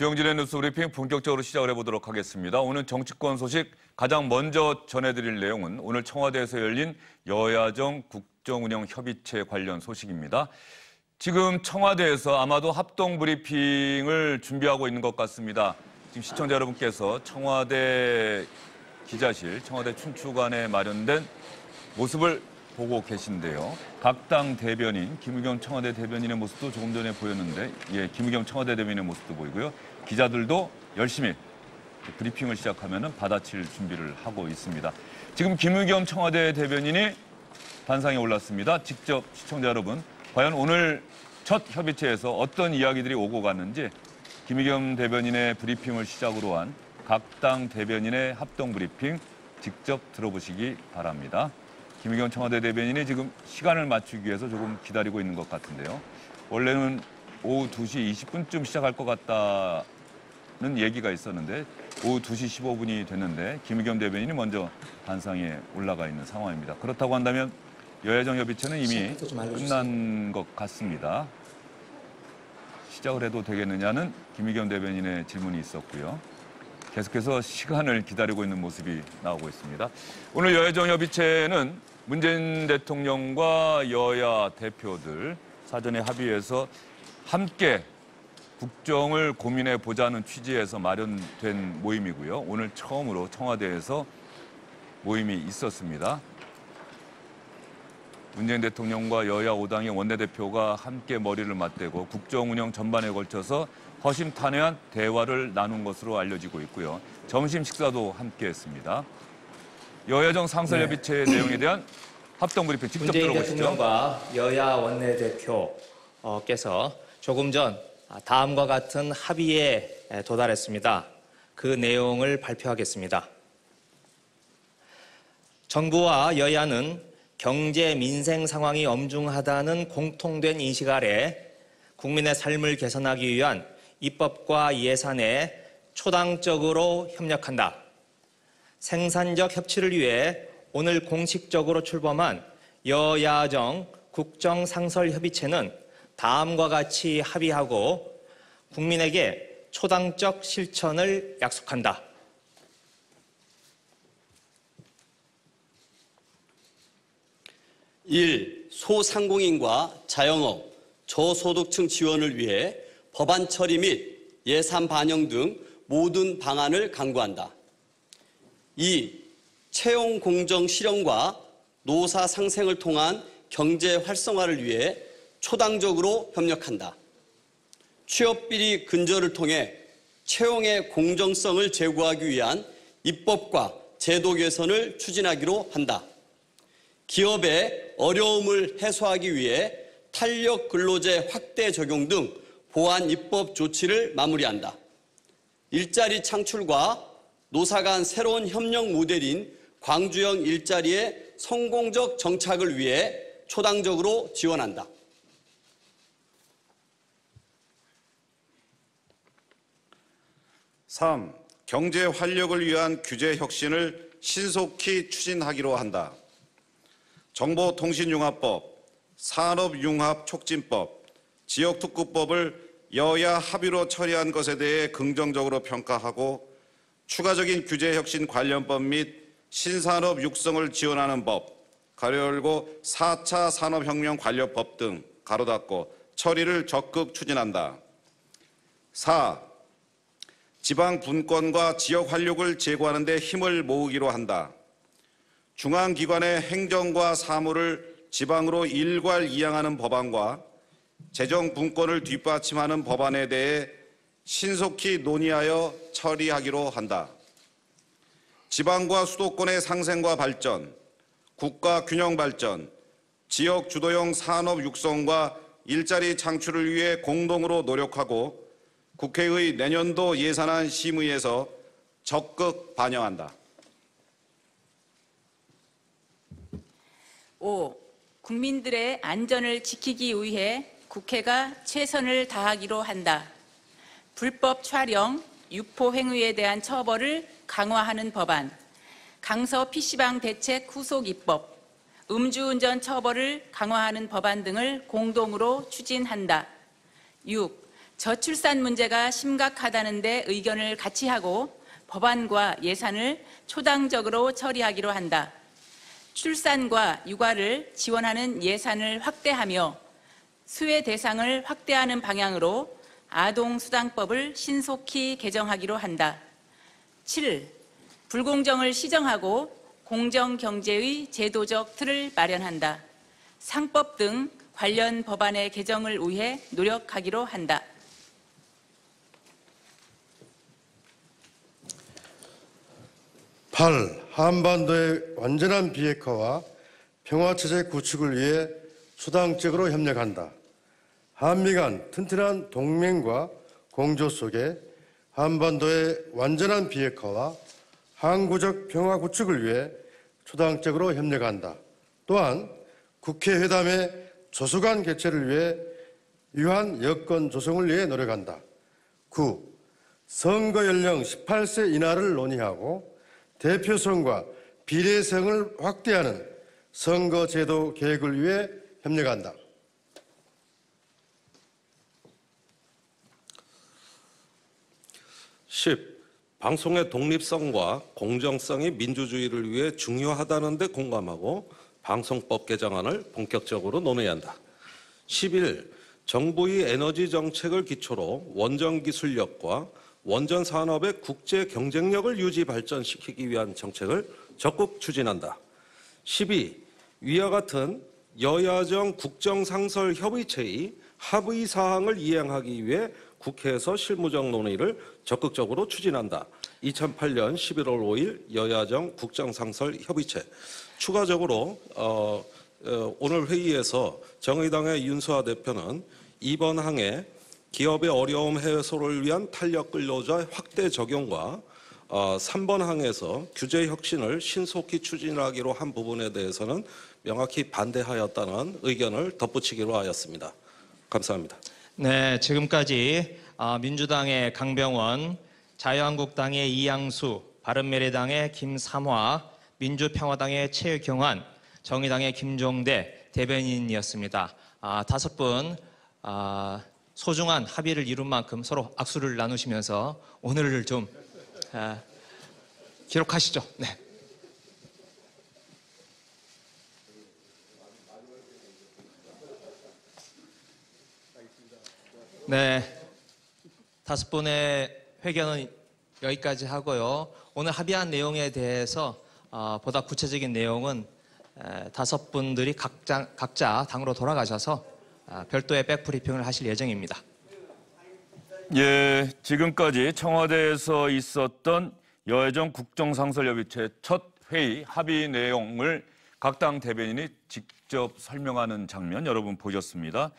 주영진의 뉴스 브리핑 본격적으로 시작을 해보도록 하겠습니다. 오늘 정치권 소식 가장 먼저 전해드릴 내용은 오늘 청와대에서 열린 여야정 국정운영협의체 관련 소식입니다. 지금 청와대에서 아마도 합동 브리핑을 준비하고 있는 것 같습니다. 지금 시청자 여러분께서 청와대 기자실, 청와대 춘추관에 마련된 모습을 보고 계신데요. 각 당 대변인, 김의겸 청와대 대변인의 모습도 조금 전에 보였는데, 예, 김의겸 청와대 대변인의 모습도 보이고요. 기자들도 열심히 브리핑을 시작하면 받아칠 준비를 하고 있습니다. 지금 김의겸 청와대 대변인이 단상에 올랐습니다. 직접 시청자 여러분, 과연 오늘 첫 협의체에서 어떤 이야기들이 오고 갔는지 김의겸 대변인의 브리핑을 시작으로 한 각 당 대변인의 합동 브리핑 직접 들어보시기 바랍니다. 김의겸 청와대 대변인이 지금 시간을 맞추기 위해서 조금 기다리고 있는 것 같은데요. 원래는 오후 2시 20분쯤 시작할 것 같다는 얘기가 있었는데 오후 2시 15분이 됐는데 김의겸 대변인이 먼저 단상에 올라가 있는 상황입니다. 그렇다고 한다면 여야정 협의체는 이미 끝난 것 같습니다. 시작을 해도 되겠느냐는 김의겸 대변인의 질문이 있었고요. 계속해서 시간을 기다리고 있는 모습이 나오고 있습니다. 오늘 여야정 협의체는 문재인 대통령과 여야 대표들 사전에 합의해서 함께 국정을 고민해 보자는 취지에서 마련된 모임이고요. 오늘 처음으로 청와대에서 모임이 있었습니다. 문재인 대통령과 여야 5당의 원내대표가 함께 머리를 맞대고 국정 운영 전반에 걸쳐서 허심탄회한 대화를 나눈 것으로 알려지고 있고요. 점심 식사도 함께 했습니다. 여야정 상설협의체 네. 내용에 대한 합동 브리핑 직접 문재인 들어보시죠. 대통령과 여야 원내대표께서 조금 전 다음과 같은 합의에 도달했습니다. 그 내용을 발표하겠습니다. 정부와 여야는 경제 민생 상황이 엄중하다는 공통된 인식 아래 국민의 삶을 개선하기 위한 입법과 예산에 초당적으로 협력한다. 생산적 협치를 위해 오늘 공식적으로 출범한 여야정 국정상설협의체는 다음과 같이 합의하고 국민에게 초당적 실천을 약속한다. 1. 소상공인과 자영업, 저소득층 지원을 위해 법안 처리 및 예산 반영 등 모든 방안을 강구한다. 2. 채용 공정 실현과 노사 상생을 통한 경제 활성화를 위해 초당적으로 협력한다. 취업 비리 근절을 통해 채용의 공정성을 제고하기 위한 입법과 제도 개선을 추진하기로 한다. 기업의 어려움을 해소하기 위해 탄력 근로제 확대 적용 등 보안 입법 조치를 마무리한다. 일자리 창출과 노사 간 새로운 협력 모델인 광주형 일자리의 성공적 정착을 위해 초당적으로 지원한다. 삼 경제 활력을 위한 규제 혁신을 신속히 추진하기로 한다. 정보통신융합법, 산업융합촉진법, 지역특구법을 여야 합의로 처리한 것에 대해 긍정적으로 평가하고 추가적인 규제 혁신 관련법 및 신산업 육성을 지원하는 법, 가로 열고 4차 산업혁명 관련법 등 가로 닫고 처리를 적극 추진한다. 4. 지방 분권과 지역 활력을 제고하는 데 힘을 모으기로 한다. 중앙기관의 행정과 사무를 지방으로 일괄 이양하는 법안과 재정 분권을 뒷받침하는 법안에 대해 신속히 논의하여 처리하기로 한다. 지방과 수도권의 상생과 발전, 국가 균형 발전, 지역 주도형 산업 육성과 일자리 창출을 위해 공동으로 노력하고 국회의 내년도 예산안 심의에서 적극 반영한다. 5. 국민들의 안전을 지키기 위해 국회가 최선을 다하기로 한다. 불법 촬영, 유포 행위에 대한 처벌을 강화하는 법안, 강서 PC방 대책 후속 입법, 음주운전 처벌을 강화하는 법안 등을 공동으로 추진한다. 6. 저출산 문제가 심각하다는데 의견을 같이 하고 법안과 예산을 초당적으로 처리하기로 한다. 출산과 육아를 지원하는 예산을 확대하며 수혜 대상을 확대하는 방향으로 아동수당법을 신속히 개정하기로 한다. 7. 불공정을 시정하고 공정경제의 제도적 틀을 마련한다. 상법 등 관련 법안의 개정을 위해 노력하기로 한다. 팔 한반도의 완전한 비핵화와 평화체제 구축을 위해 수당적으로 협력한다. 한미 간 튼튼한 동맹과 공조 속에 한반도의 완전한 비핵화와 항구적 평화 구축을 위해 초당적으로 협력한다. 또한 국회 회담의 조수관 개최를 위해 유한 여건 조성을 위해 노력한다. 9. 선거 연령 18세 인하를 논의하고 대표성과 비례성을 확대하는 선거제도 계획을 위해 협력한다. 십 방송의 독립성과 공정성이 민주주의를 위해 중요하다는 데 공감하고 방송법 개정안을 본격적으로 논의해야 한다. 11. 정부의 에너지 정책을 기초로 원전 기술력과 원전 산업의 국제 경쟁력을 유지 발전시키기 위한 정책을 적극 추진한다. 12. 위와 같은 여야정 국정상설 협의체의 합의 사항을 이행하기 위해 국회에서 실무적 논의를 적극적으로 추진한다. 2008년 11월 5일 여야정 국정상설 협의체. 추가적으로 어, 어, 오늘 회의에서 정의당의 윤수아 대표는 이번 항에 기업의 어려움 해소를 위한 탄력 근로자 확대 적용과 어, 3번 항에서 규제 혁신을 신속히 추진하기로 한 부분에 대해서는 명확히 반대하였다는 의견을 덧붙이기로 하였습니다. 감사합니다. 네, 지금까지 아, 민주당의 강병원, 자유한국당의 이양수, 바른미래당의 김삼화, 민주평화당의 최경환, 정의당의 김종대 대변인이었습니다. 아, 다섯 분 아, 소중한 합의를 이룬 만큼 서로 악수를 나누시면서 오늘을 좀 아, 기록하시죠. 네. 네. 다섯 분의 회견은 여기까지 하고요. 오늘 합의한 내용에 대해서 어, 보다 구체적인 내용은 에, 다섯 분들이 각자, 각자 당으로 돌아가셔서 아, 별도의 백브리핑을 하실 예정입니다. 예, 지금까지 청와대에서 있었던 여야정 국정상설협의체 첫 회의 합의 내용을 각 당 대변인이 직접 설명하는 장면 여러분 보셨습니다.